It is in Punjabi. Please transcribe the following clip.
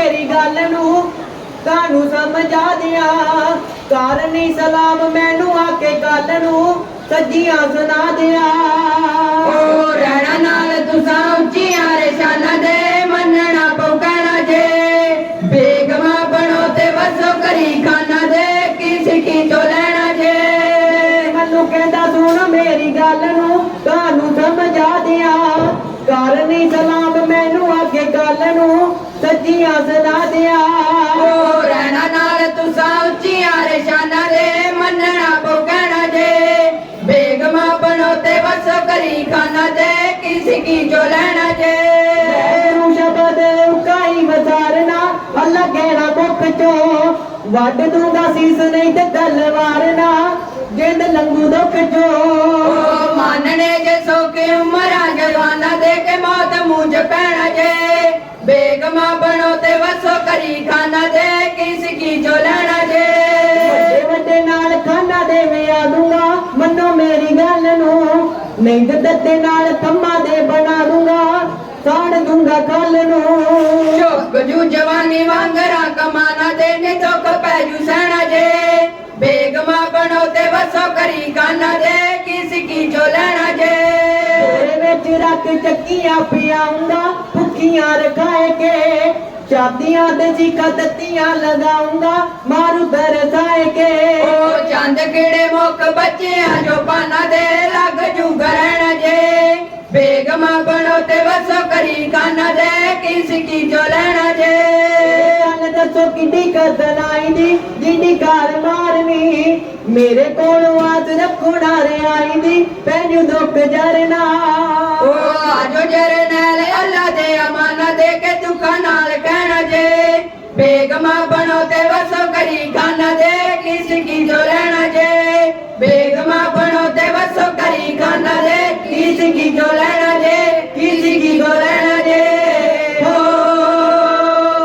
ਮੇਰੀ ਗੱਲ ਨੂੰ ਤੁਹਾਨੂੰ ਸਮਝਾ ਦਿਆਂ ਕਾਰਨੀ ਸਲਾਮ ਮੈਨੂੰ ਆ ਕੇ ਗੱਲ ਨੂੰ ਸੱਜੀਆਂ ਸੁਣਾ ਦਿਆਂ। ਓ ਰਹਿਣਾ ਨਾਲ ਤੁਸਾਂ ਉੱਚੀਆਂ ਰਸ਼ਾਨਾ ਦੇ ਮੰਨਣਾ ਪਉ ਕਹਿਣਾ ਜੇ। ਬੇਗਮਾ ਬਣੋ ਤੇ ਵਸੋ ਕਰੀ ਖਾਨਾ ਦੇ ਕੀ ਸਿੱਖੀ ਚੋ ਲੈਣਾ ਜੇ। ਮੈਨੂੰ ਕਹਿੰਦਾ ਸੁਣ ਮੇਰੀ ਗੱਲ ਨੂੰ ਤੁਹਾਨੂੰ ਸਮਝਾ ਦਿਆਂ ਕਾਰਨੀ ਸਲਾਮ ਮੈਨੂੰ ਆ ਕੇ ਗੱਲ ਨੂੰ ਸੱਜੀਆਂ ਸੁਣਾ ਦਿਆਂ। ਓ ਰਹਿਣਾ ਨਾਲ ਤੁਸਾਂ ਉੱਚੀਆਂ ਰਸ਼ਾਨਾ ਦੇ ਮੰਨਣਾ ਕਹਿਣਾ ਜੇ। ਬੇਗਮਾ ਬਣੋ ਤੇ ਵਸੋ ਕਰੀ ਖਾਨਾ ਦੇ ਕੀ ਸਿੱਖੀ ਚੋ ਲੈਣਾ ਜੇ। ਤੈਨੂੰ ਸ਼ਬਦ ਉਕਾਈ ਵਸਾਰਨਾ ਅੱਲਾ ਕਹਿਣਾ ਮੁੱਖ ਚੋਂ। ਵੱਢ ਦੂੰਗਾ ਸੀਸ ਨਹੀਂ ਤੇ ਤਲਵਾਰ ਨਾ ਜਿੰਦ ਲੰਗੂ ਦੁੱਖ ਚੋਂ। ਓ ਮਾਨਣੇ ਜੇ ਸੋ ਕੇ ਉਮਰਾਂ ਜਵਾਨਾ ਦੇ ਕੇ ਮੌਤ ਚ ਪੈਣਾ ਜੇ। ਬੇਗਮਾ ਬਣੋ ਤੇ ਵਸੋ ਕਰੀ ਖਾਨਾ ਦੇ ਕਿਸ ਕੀ ਚੋ ਲੈਣਾ ਜੇ। ਵੱਡੇ ਵੱਡੇ ਨਾਲ ਖਾਨਾ ਦੇ ਵਿਆ ਦੂੰਗਾ ਮੰਨੋ ਮੇਰੀ ਗੱਲ ਨੂੰ। ਨਹੀਂ ਤੇ ਦੱਤੇ ਨਾਲ ਥੰਮਾ ਦੇ ਬਣਾ ਦੂੰਗਾ ਸਾੜ ਦੂੰਗਾ ਕੱਲ ਨੂੰ। ਚੁੱਕ ਜੂ ਜਵਾਨੀ ਵਾਂਗਰਾ ਕਮਾਨਾ ਦੇ ਨੇ ਦੁੱਖ ਪੈ ਜੂ ਸਹਿਣਾ ਜੇ। ਬੇਗਮਾ ਬਣੋ ਤੇ ਵਸੋ ਕਰੀ ਖਾਨਾ ਦੇ ਕਿਸ ਕੀ ਚੋ ਲੈਣਾ ਜੇ। ਤੇਰੇ ਵਿੱਚ ਰੱਖ ਚੱਕੀਆਂ ਪਿਆਉਂਗਾ ਭੁੱਖੀਆਂ ਰਖਾਏ ਕੇ ਚਾਦੀਆਂ ਤੇ ਚੀਕਾ ਦਿੱਤੀਆਂ ਲਗਾਉਂਗਾ ਮਾਰੂ ਦਰਸਾਏ ਕੇ। ਓ ਚੰਦ ਕਿਹੜੇ ਮੁੱਕ ਬੱਚਿਆਂ ਜੋ ਪਾਨਾ ਦੇ ਲੱਗ ਜੂ ਗਰਣ ਜੇ। ਬੇਗਮਾ ਬਣੋ ਤੇ ਵਸੋ ਕਰੀ ਖਾਨਾ ਦੇ ਕਿਸ ਕੀ ਜੋ ਲੈਣਾ ਜੇ। ਕੰਨ ਦੱਸੋ ਕਿੱਡੀ ਕਦਨ ਆਈ ਦੀ ਜਿੱਡੀ ਘਰ ਮਾਰਨੀ ਮੇਰੇ ਕੋਲੋਂ ਆਜ ਰੱਖਣਾ ਰਿਆਈ ਦੀ ਪੈਨੂ ਦੁੱਖ ਜਰਨਾ। ਓ ਆਜੋ ਦੇ ਅਮਾਨਾ ਦੇ ਕੇ ਦੁੱਖਾਂ ਨਾਲ ਕਹਿਣਾ ਜੇ। ਬੇਗਮਾ ਬਣੋ ਤੇ ਵਸੋ